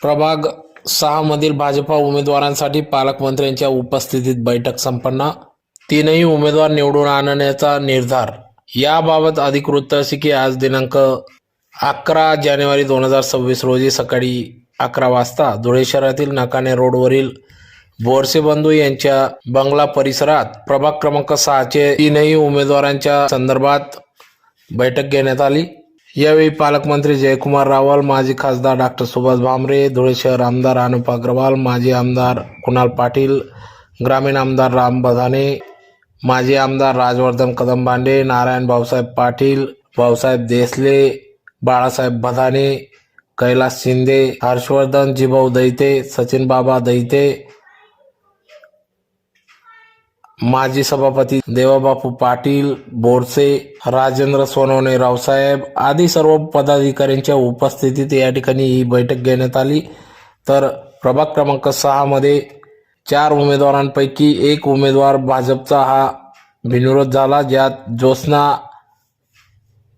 प्रभाग सहा मधील भाजपा उमेदवारांसाठी पालकमंत्र्यांच्या उपस्थितीत बैठक संपन्न. तीनही उमेदवार निवडून आणण्याचा निर्धार. याबाबत अधिक वृत्त असे की आज दिनांक अकरा जानेवारी दोन हजार सव्वीस रोजी सकाळी अकरा वाजता धुळे शहरातील नाकाने रोडवरील बोरसे बंधू यांच्या बंगला परिसरात प्रभाग क्रमांक सहाचे तीनही उमेदवारांच्या संदर्भात बैठक घेण्यात आली. यावेळी पालकमंत्री जयकुमार रावल माजी खासदार डॉक्टर सुभाष भामरे धुळे शहर आमदार अनुप अग्रवाल माजी आमदार कुणाल पाटील ग्रामीण आमदार राम बधाने माजी आमदार राजवर्धन कदमबांडे नारायण भाऊसाहेब पाटील भाऊसाहेब देसले बाळासाहेब बधाने कैलास शिंदे हर्षवर्धन जिभाऊ दैते सचिन बाबा दैते माजी सभापती देवाबापू पाटील बोरसे राजेंद्र सोनवणे रावसाहेब आदी सर्व पदाधिकाऱ्यांच्या उपस्थितीत या ठिकाणी ही बैठक घेण्यात आली. तर प्रभाग क्रमांक सहामध्ये चार उमेदवारांपैकी एक उमेदवार भाजपचा हा बिनविरोध झाला ज्यात ज्योत्स्ना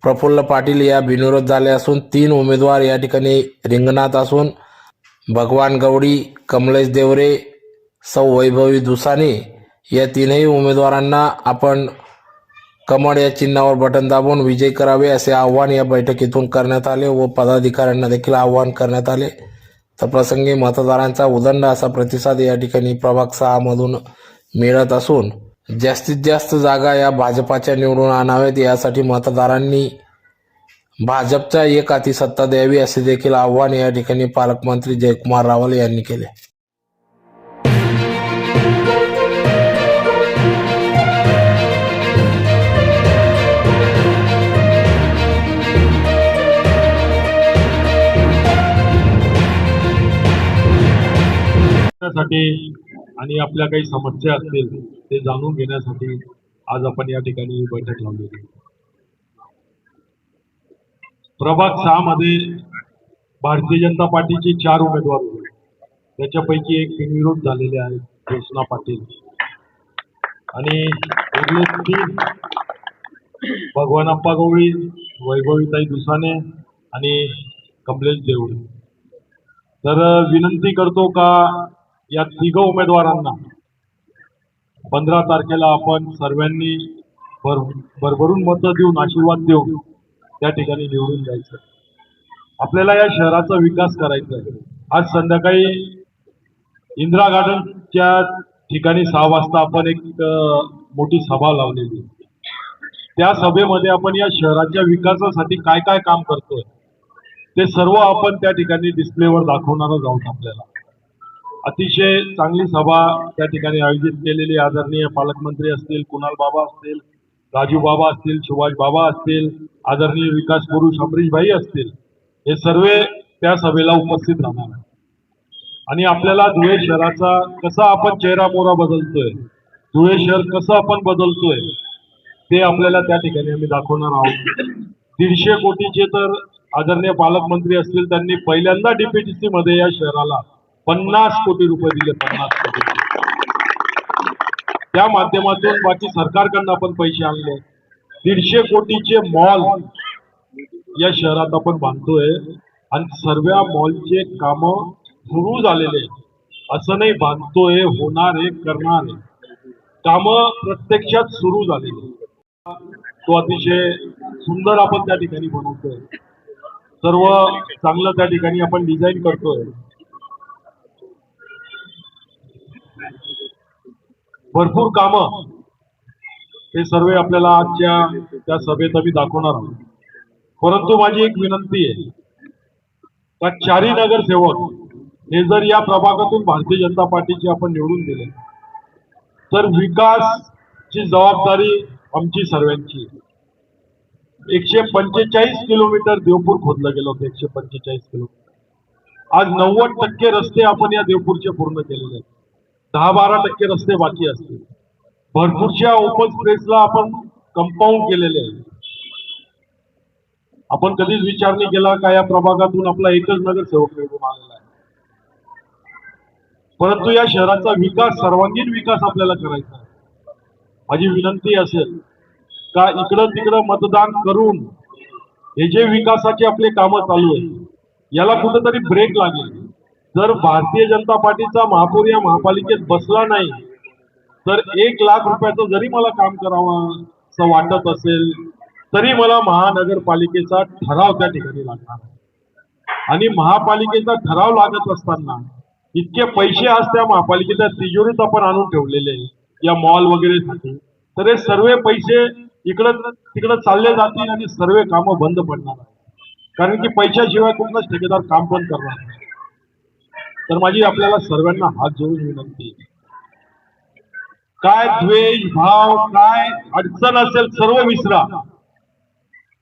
प्रफुल्ल पाटील या बिनविरोध झाले असून तीन उमेदवार या ठिकाणी रिंगणात असून भगवान गवडी कमलेश देवरे सौ वैभवी दुसाने या तीनही उमेदवारांना आपण कमळ या चिन्हावर बटन दाबून विजय करावे असे आव्हान या बैठकीतून करण्यात आले व पदाधिकाऱ्यांना देखील आव्हान करण्यात आले. तर प्रसंगी मतदारांचा उदंड असा प्रतिसाद या ठिकाणी प्रभाग सहामधून मिळत असून जास्तीत जास्त जागा या भाजपाच्या निवडून आणाव्यात. यासाठी मतदारांनी भाजपचा एक हाती सत्ता द्यावी असे देखील आव्हान या ठिकाणी पालकमंत्री जयकुमार रावल यांनी केले. साठी आणि आपल्या काही समस्या असतील ते जाणून घेण्यासाठी आज आपण या ठिकाणी बैठक लावलेली प्रभाग सहा मध्ये भारतीय जनता पार्टीचे चार उमेदवार होते. त्याच्यापैकी एक बिनविरोध झालेले आहेत ज्योत्ना पाटील. आणि उरले तीन भगवानप्पा गवळी वैभवीताई दुसाने आणि कमलेश देवळे तर विनंती करतो का या तिघ उमेदवारांना पंधरा तारखेला आपण सर्वांनी भर भरभरून मतं देऊन आशीर्वाद देऊन त्या ठिकाणी निवडून जायचं आपल्याला या शहराचा विकास करायचा आहे. आज संध्याकाळी इंदिरा गार्डनच्या ठिकाणी सहा वाजता आपण एक मोठी सभा लावलेली. त्या सभेमध्ये आपण या शहराच्या विकासासाठी काय काय काम करतोय ते सर्व आपण त्या ठिकाणी डिस्प्लेवर दाखवणारच आहोत आपल्याला. अतिशय चांगली सभा त्या ठिकाणी आयोजित केलेली. आदरणीय पालकमंत्री असतील कुणाल बाबा असतील राजू बाबा असतील सुभाष बाबा असतील आदरणीय विकास पुरुष अमरीशभाई असतील हे सर्व त्या सभेला उपस्थित राहणार आहे आणि आपल्याला धुळे शहराचा कसा आपण चेहरा मोहरा बदलतोय धुळे शहर कसं आपण बदलतोय ते आपल्याला त्या ठिकाणी आम्ही दाखवणार आहोत. दीडशे कोटीचे तर आदरणीय पालकमंत्री असतील त्यांनी पहिल्यांदा डीपीटीसी मध्ये या शहराला पन्नास कोटी रुपये दिले पन्नास कोटी त्या माध्यमातून बाकी सरकारकडनं आपण पैसे आणले. दीडशे कोटीचे मॉल या शहरात आपण बांधतोय. आणि सर्व मॉलचे काम सुरू झालेले असं नाही बांधतोय होणार आहे करणार आहे. काम प्रत्यक्षात सुरू झालेली तो अतिशय सुंदर आपण त्या ठिकाणी बनवतोय. सर्व चांगलं त्या ठिकाणी आपण डिझाईन करतोय. भरपूर कामं. हे सर्व आपल्याला आजच्या त्या सभेत आम्ही दाखवणार आहोत. परंतु माझी एक विनंती आहे का चारी नगरसेवक हे जर या प्रभागातून भारतीय जनता पार्टीचे आपण निवडून दिले तर विकासची जबाबदारी आमची सर्वांची एकशे पंचेचाळीस किलोमीटर देवपूर खोदलं गेलं होतं एकशे पंचेचाळीस किलोमीटर. आज नव्वद टक्के रस्ते आपण या देवपूरचे पूर्ण केलेले आहेत. दहा बारा टक्के रस्ते बाकी असतील. भरपूरशा ओपन स्पेसला आपण कंपाऊंड केलेले आहे आपण कधीच विचार नाही केला का या प्रभागातून आपला एकच नगरसेवक निवडून आलेला आहे. परंतु या शहराचा विकास सर्वांगीण विकास आपल्याला करायचा आहे. माझी विनंती असेल का इकडं तिकडं मतदान करून हे जे विकासाचे आपले कामं चालू आहेत याला कुठेतरी ब्रेक लागेल. जर भारतीय जनता पार्टीचा महापौर या महापालिकेत बसला नाही तर एक लाख रुपयाचं जरी मला काम करावं असं वाटत असेल तरी मला महानगरपालिकेचा ठराव त्या ठिकाणी लागणार आणि महापालिकेचा ठराव लागत असताना इतके पैसे आज त्या महापालिकेच्या तिजोरीत आपण आणून ठेवलेले या मॉल वगैरे साठी तर हे सर्व पैसे इकडं तिकडं चालले जातील आणि सर्व कामं बंद पडणार आहे कारण की पैशाशिवाय कुठलाच ठेकेदार काम पण करणार नाही. तर माझी आपल्याला सर्वांना हात जोडून विनंती काय द्वेष भाव काय अडचण असेल सर्व विसरा.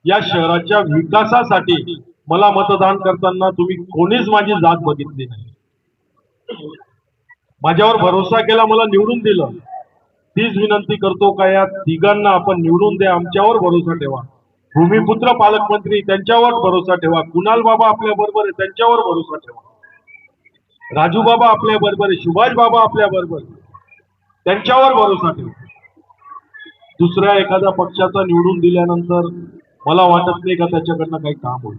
या शहराच्या विकासासाठी मला मतदान करताना तुम्ही कोणीच माझी जात बघितली नाही. माझ्यावर भरोसा केला मला निवडून दिलं. तीच विनंती करतो का या तिघांना आपण निवडून द्या आमच्यावर भरोसा ठेवा. भूमिपुत्र पालकमंत्री त्यांच्यावर भरोसा ठेवा. कुणाल बाबा आपल्या बरोबर आहे त्यांच्यावर भरोसा ठेवा. राजू बाबा आपल्या बरोबर आहे सुभाष बाबा आपल्या बरोबर त्यांच्यावर भरोसा ठेव. दुसऱ्या एखाद्या पक्षाचा निवडून दिल्यानंतर मला वाटत नाही का त्याच्याकडनं काही काम होईल.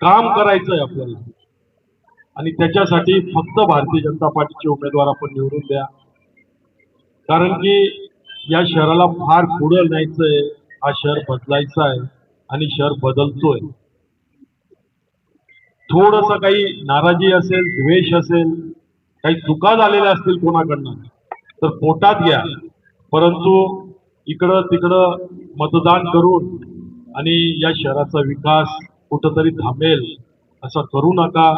काम करायचंय आपल्याला. आणि त्याच्यासाठी फक्त भारतीय जनता पार्टीचे उमेदवार आपण निवडून द्या. कारण की या शहराला फार पुढं न्यायचंय हा शहर बदलायचा आहे आणि शहर बदलतोय. थोडस काही नाराजी असेल द्वेष असेल काही चुका झालेल्या असतील कोणाकडनं तर पोटात घ्या. परंतु इकडं तिकडं मतदान करून आणि या शहराचा विकास कुठंतरी थांबेल असं करू नका.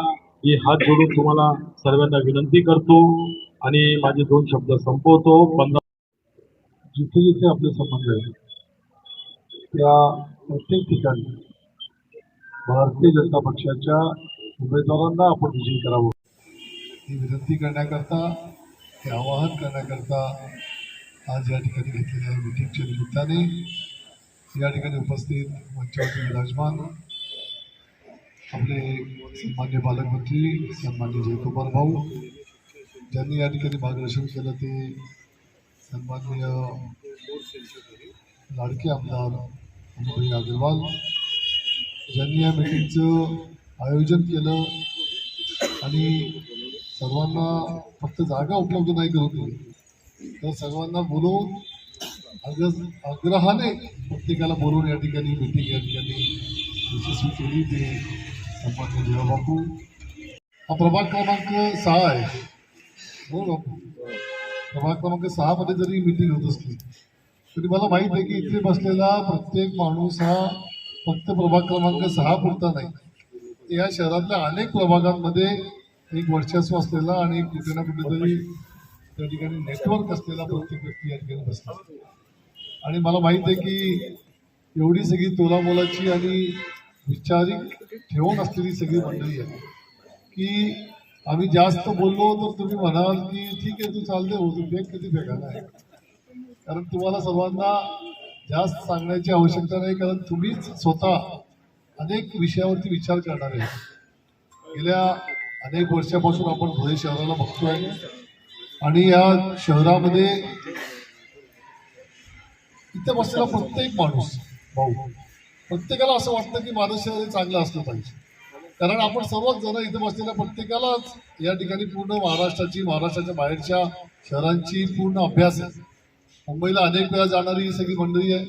ही हात जोडून तुम्हाला सर्वांना विनंती करतो आणि माझे दोन शब्द संपवतो. पंधरा जिथे जिथे आपले संबंध आहेत त्या प्रत्येक ठिकाणी भारतीय जनता पक्षाच्या उमेदवारांना आपण विजयी करावं. ही विनंती करण्याकरता हे आवाहन करण्याकरता आज या ठिकाणी घेतलेल्या मिटिंगच्या निमित्ताने या ठिकाणी उपस्थित मंचावरती विराजमान आपले सन्मान्य पालकमंत्री सन्मान्य जयकुमार भाऊ ज्यांनी या ठिकाणी मार्गदर्शन केलं ते सन्माननीय लाडके आमदार अनुभवी अग्रवाल ज्यांनी या मिटिंगचं आयोजन केलं आणि सर्वांना फक्त जागा उपलब्ध नाही करून दिली तर सर्वांना बोलवून अग्र आग्रहाने प्रत्येकाला बोलवून या ठिकाणी मिटिंग या ठिकाणी यशस्वी केली ते सन्मान्य देवाबापू हा प्रभाग क्रमांक सहा आहे. हो बापू. प्रभाग क्रमांक सहामध्ये जरी मिटिंग होत असली तरी मला माहीत आहे की इथे बसलेला प्रत्येक माणूस हा फक्त प्रभाग क्रमांक सहा पुरता नाही. या शहरातल्या अनेक प्रभागांमध्ये एक वर्चस्व असलेला आणि कुठे ना कुठेतरी त्या ठिकाणी नेटवर्क असलेला प्रत्येक व्यक्ती या ठिकाणी बसला. आणि मला माहीत आहे की एवढी सगळी तोलामोलाची आणि विचारिक ठेवून असलेली सगळी मंडळी आहे. की आम्ही जास्त बोललो तर तुम्ही म्हणाल की ठीक आहे तू चालते हो तू फेक किती फेकायला आहे? कारण तुम्हाला सर्वांना जास्त सांगण्याची आवश्यकता नाही कारण तुम्हीच स्वतः अनेक विषयावरती विचार करणार आहे. गेल्या अनेक वर्षापासून आपण धुळे शहराला बघतोय. आणि या शहरामध्ये इथे बसलेला प्रत्येक माणूस भाऊ प्रत्येकाला असं वाटतं की माझं शहर हे चांगलं असलं पाहिजे. कारण आपण सर्वच जण इथे बसलेल्या प्रत्येकालाच या ठिकाणी पूर्ण महाराष्ट्राची महाराष्ट्राच्या बाहेरच्या शहरांची पूर्ण अभ्यास आहे. मुंबईला अनेक वेळा जाणारी ही सगळी मंडळी आहे.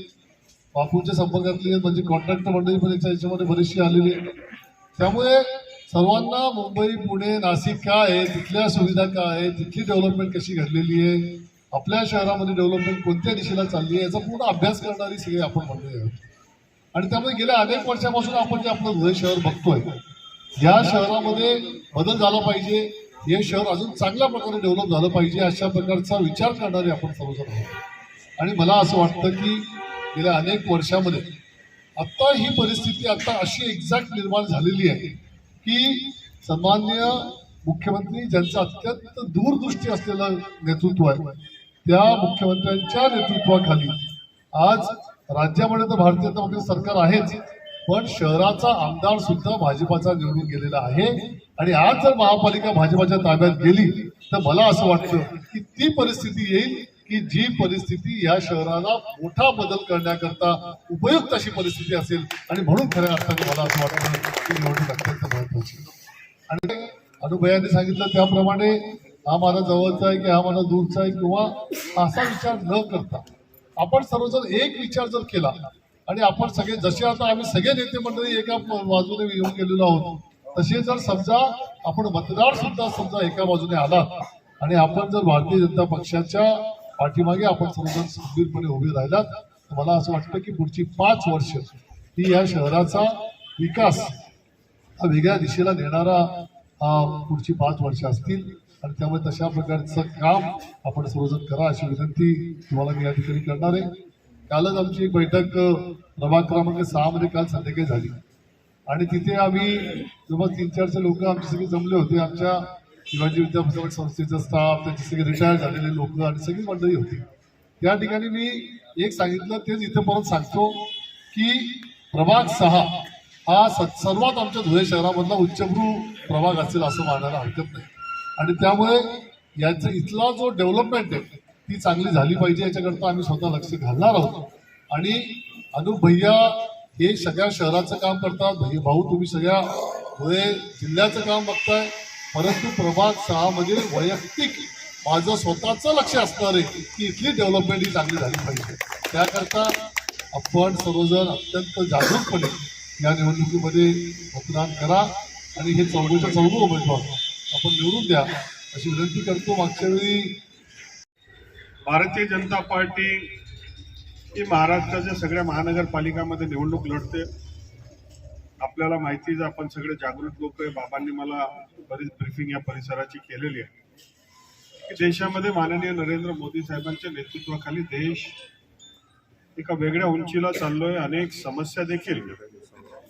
बापूंच्या संपर्कातली आहे, म्हणजे कॉन्ट्रॅक्टर मंडळी पण याच्यामध्ये बरीचशी आलेली आहे त्यामुळे सर्वांना मुंबई पुणे नाशिक काय आहे तिथल्या सुविधा काय आहे तिथली डेव्हलपमेंट कशी घडलेली आहे आपल्या शहरामध्ये डेव्हलपमेंट कोणत्या दिशेला चालली आहे याचा पूर्ण अभ्यास करणारी सगळी आपण मंडळी आहोत. आणि त्यामुळे गेल्या अनेक वर्षापासून आपण जे आपलं धुळे शहर बघतोय या शहरामध्ये बदल झाला पाहिजे. हे शहर अजून चांगल्या प्रकारे डेव्हलप झालं पाहिजे अशा प्रकारचा विचार करणारे आपण सर्वजण आहोत. आणि मला असं वाटतं की गेल्या अनेक वर्षामध्ये आत्ता ही परिस्थिती आता अशी एक्झॅक्ट निर्माण झालेली आहे की सन्मान्य मुख्यमंत्री ज्यांचं अत्यंत दूरदृष्टी असलेलं नेतृत्व आहे त्या मुख्यमंत्र्यांच्या नेतृत्वाखाली आज राज्यामध्ये तर भारतीय जनता पक्ष सरकार आहेच पण शहराचा आमदार सुद्धा भाजपाचा निवडून गेलेला आहे. आणि आज जर महापालिका भाजपाच्या ताब्यात गेली तर मला असं वाटतं की ती परिस्थिती येईल की जी परिस्थिती या शहराला मोठा बदल करण्याकरता उपयुक्त अशी परिस्थिती असेल आणि म्हणून खऱ्या अर्थाने मला असं वाटतं की निवडणूक अत्यंत महत्वाची आणि अनुभयाने सांगितलं त्याप्रमाणे हा माझा जवळचा आहे की हा माझा दूरचा आहे किंवा असा विचार न करता आपण सर्वजण एक विचार जर केला आणि आपण सगळे जसे आता आम्ही सगळे नेते मंडळी एका बाजूने येऊन गेलेलो आहोत तसे जर समजा आपण मतदार सुद्धा समजा एका बाजूने आला आणि आपण जर भारतीय जनता पक्षाच्या पाठीमागे आपण सर्वजण खंबीरपणे उभे राहिलात. तर मला असं वाटतं की पुढची पाच वर्ष ही या शहराचा विकास हा वेगळ्या दिशेला नेणारा पुढची पाच वर्ष असतील. आणि त्यामुळे तशा प्रकारचं काम आपण सर्वजण करा अशी विनंती तुम्हाला मी या ठिकाणी करणार आहे. कालच आमची एक बैठक प्रभाग क्रमांक सहामध्ये काल संध्याकाळी झाली. आणि तिथे आम्ही जवळ तीन चारशे लोक आमचे सगळे जमले होते. आमच्या शिवाजी विद्यापीठ संस्थेचा स्टाफ त्यांचे सगळे रिटायर झालेले लोक आणि सगळी मंडळी होती. त्या ठिकाणी मी एक सांगितलं तेच इथे परत सांगतो की प्रभाग सहा हा स- सर्वात आमच्या धुळे शहरामधला उच्चभ्रू प्रभाग असेल असं मानायला हरकत नाही. आणि त्यामुळे याचं इथला जो डेव्हलपमेंट आहे ती चांगली झाली पाहिजे याच्याकरता आम्ही स्वतः लक्ष घालणार आहोत. आणि अनुप भैया हे सगळ्या शहराचं काम करतात. भाऊ तुम्ही सगळ्या धुळे जिल्ह्याचं काम बघताय. परंतु प्रभाग सहा वैयक्तिक माझं स्वतःचं लक्ष असणार आहे की इथली डेव्हलपमेंट ही चांगली झाली पाहिजे. त्याकरता आपण सर्वजण अत्यंत जागरूकपणे या निवडणुकीमध्ये मतदान करा आणि हे चौघच्या चौघ उमेदवार आपण निवडून द्या अशी विनंती करतो मागच्या वेळी. भारतीय जनता पार्टी ही महाराष्ट्राच्या सगळ्या महानगरपालिकामध्ये निवडणूक लढते. आपल्याला माहितीच आहे, आपण सगळे जागृत लोक आहे. बाबांनी मला बरीच ब्रिफिंग या परिसराची केलेली आहे. देशामध्ये माननीय नरेंद्र मोदी साहेबांच्या नेतृत्वाखाली देश एका वेगळ्या उंचीला चाललोय. अनेक समस्या देखील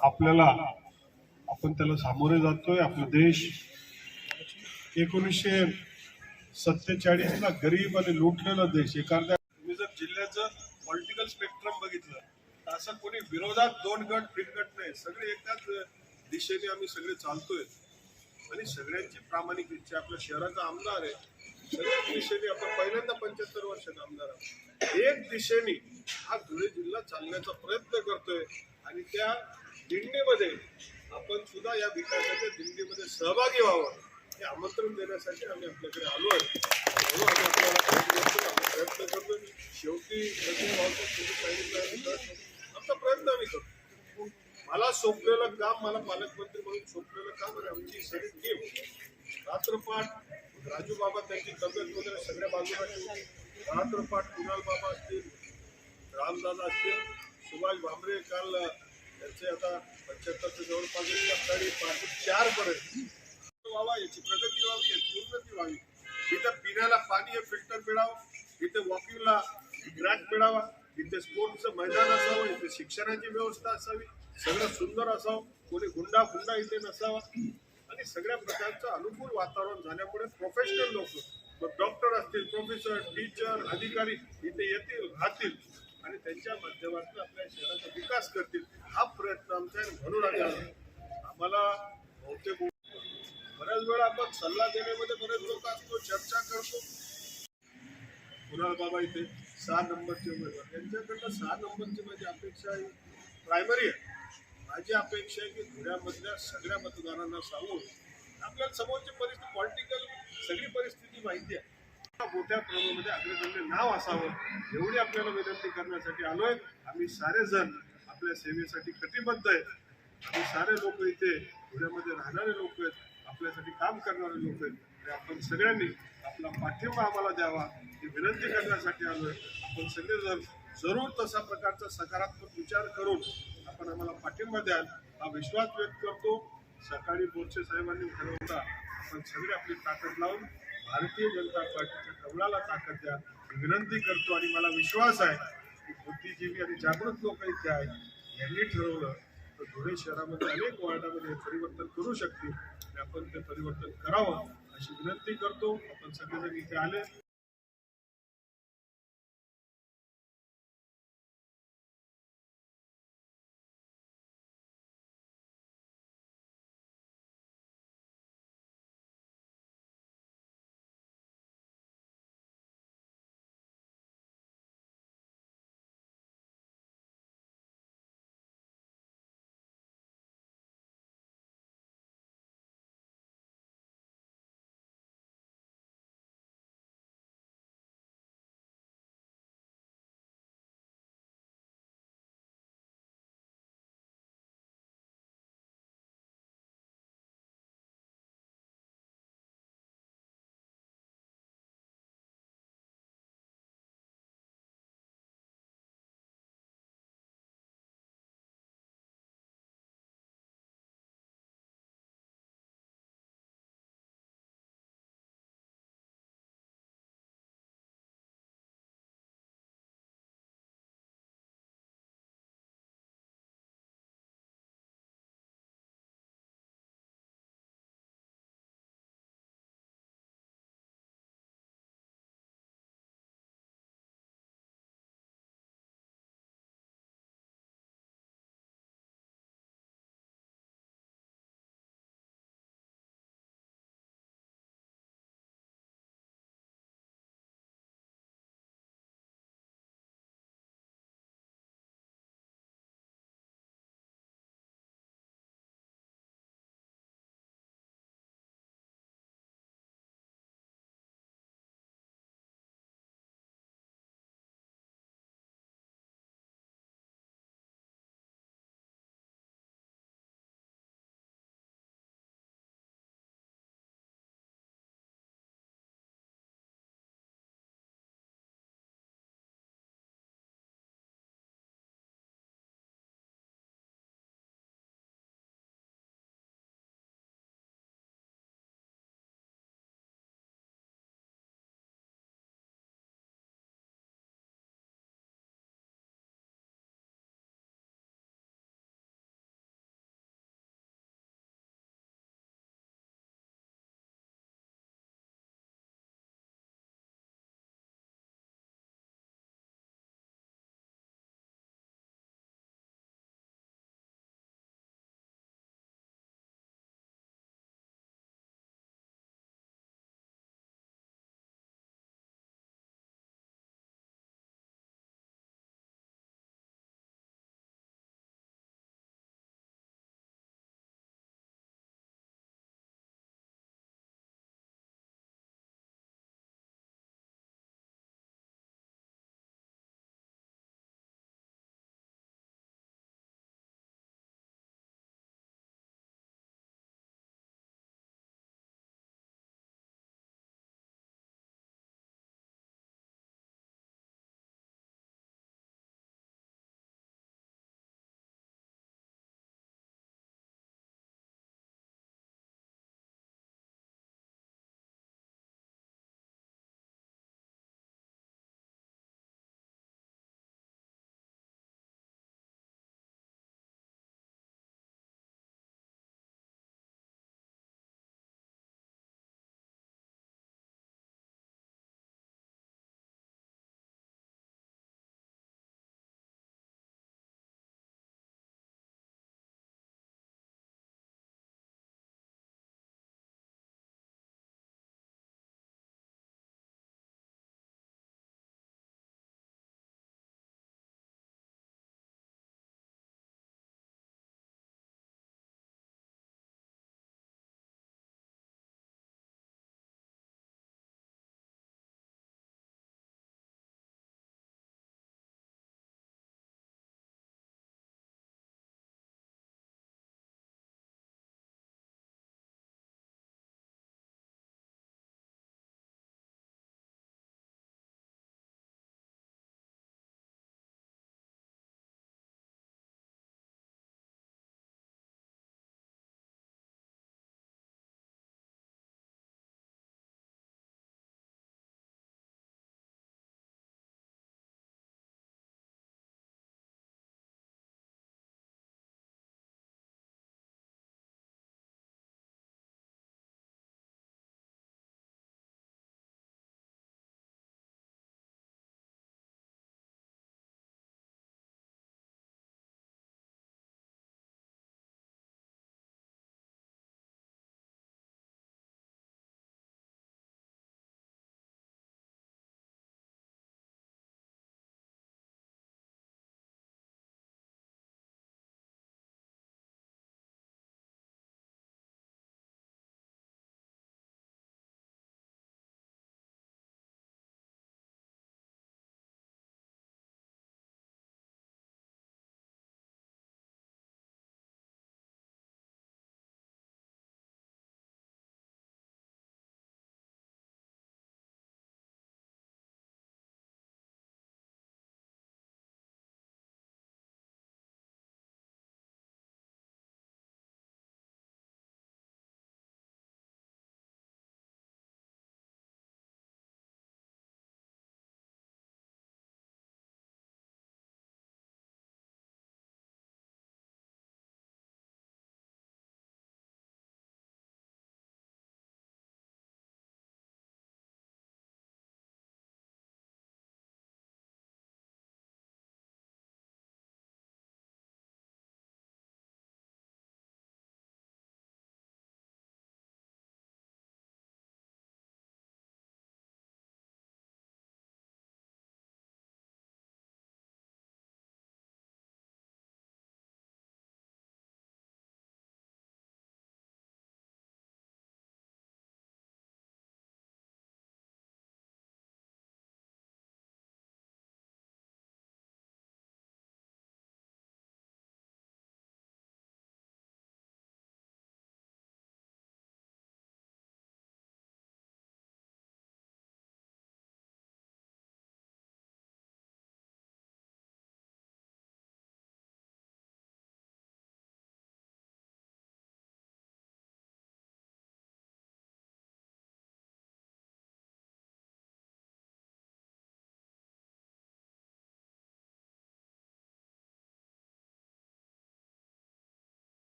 आपल्याला आपण त्याला सामोरे जातोय. आपला देश एकोणीसशे सत्तेचाळीसला गरीब आणि लुटलेला देश. एखाद्या तुम्ही जर जिल्ह्याचं पॉलिटिकल स्पेक्ट्रम बघितलं असं कोणी विरोधात दोन गट तीन गट नाही. सगळे एकाच दिशेने आम्ही सगळे चालतोय. आणि सगळ्यांची प्रामाणिक इच्छा आपल्या शहराचा आमदार आहे. सगळ्याच दिशेने आपण पहिल्यांदा पंच्याहत्तर वर्षाचा आमदार आहोत. एक दिशेने हा धुळे जिल्हा चालण्याचा प्रयत्न करतोय आणि त्या दिंडीमध्ये आपण सुद्धा या विकासाच्या दिंडीमध्ये सहभागी व्हावं हे आमंत्रण देण्यासाठी आम्ही आपल्याकडे आलो आहे. म्हणून आम्ही आपल्याला प्रयत्न करतो, शेवटी सांगितलं आमचा प्रयत्न आम्ही करतो. मला सोपलेलं काम मला पालकमंत्री म्हणून सोपलेलं काम आणि आमची सगळी टीम रात्रपाठ राजू बाबा त्यांची तब्येत वगैरे सगळ्या बाजूला ठेवून रात्रपाठ कुणाल बाबा असतील रामदादा असतील सुभाष भामरे काल त्यांचे आता पंच्याहत्तरच्या जवळपास एक पाच चार पर्यंत. व्हावा याची प्रगती व्हावी याची उन्नती व्हावी. इथं पिण्याला पाणी हे फिल्टर मिळावं. इथे वॉकिंगला ट्रॅक मिळावा. इथे स्पोर्टचं मैदान असावं इथे शिक्षणाची व्यवस्था असावी सगळं सुंदर असावं कोणी गुंडा फुंडा इथे नसावा आणि सगळ्या प्रकारचं अनुकूल वातावरण झाल्यामुळे प्रोफेशनल लोक मग डॉक्टर असतील प्रोफेसर टीचर अधिकारी इथे येतील राहतील आणि त्यांच्या माध्यमातून आपल्या शहराचा विकास करतील हा प्रयत्न आमचा आहे म्हणून आम्ही आम्हाला बहुतेक बऱ्याच वेळा आपण सल्ला देण्यामध्ये बरेच लोक असतो चर्चा करतो कुणाल बाबा इथे? सहा नंबरचे उमेदवार. यांच्याकडनं सहा नंबरची माझी अपेक्षा आहे. प्रायमरी आहे. माझी अपेक्षा आहे की धुळ्यामधल्या सगळ्या मतदारांना सांगून आपल्याला समोरची परिस्थिती पॉलिटिकल सगळी परिस्थिती माहिती आहे. मोठ्या प्रमाणामध्ये अग्रगण्य नाव असावं एवढी आपल्याला विनंती करण्यासाठी आलोय. आम्ही सारेजण आपल्या सेवेसाठी कटिबद्ध आहेत आम्ही सारे लोक इथे धुळ्यामध्ये राहणारे लोक आहेत. आपल्यासाठी काम करणारे लोक आहेत. आणि आपण सगळ्यांनी आपला पाठिंबा आम्हाला द्यावा ही विनंती करण्यासाठी आलोय. आपण सगळेजण जरूर तसा प्रकारचा सकारात्मक विचार करून आपण आम्हाला पाठिंबा द्याल हा विश्वास व्यक्त करतो. सकाळी बोरसे साहेबांनी ठरवता आपण सगळे आपली ताकद लावून भारतीय जनता पार्टीच्या कमळाला ताकद द्या. विनंती करतो आणि मला विश्वास आहे की बुद्धिजीवी आणि जागृत लोक इथे आहेत. यांनी ठरवलं तर धुळे शहरामध्ये अनेक वार्डामध्ये परिवर्तन करू शकतील. आपण ते परिवर्तन करावं. अशी विनंती करतो. आपण सगळेजण इथे आले.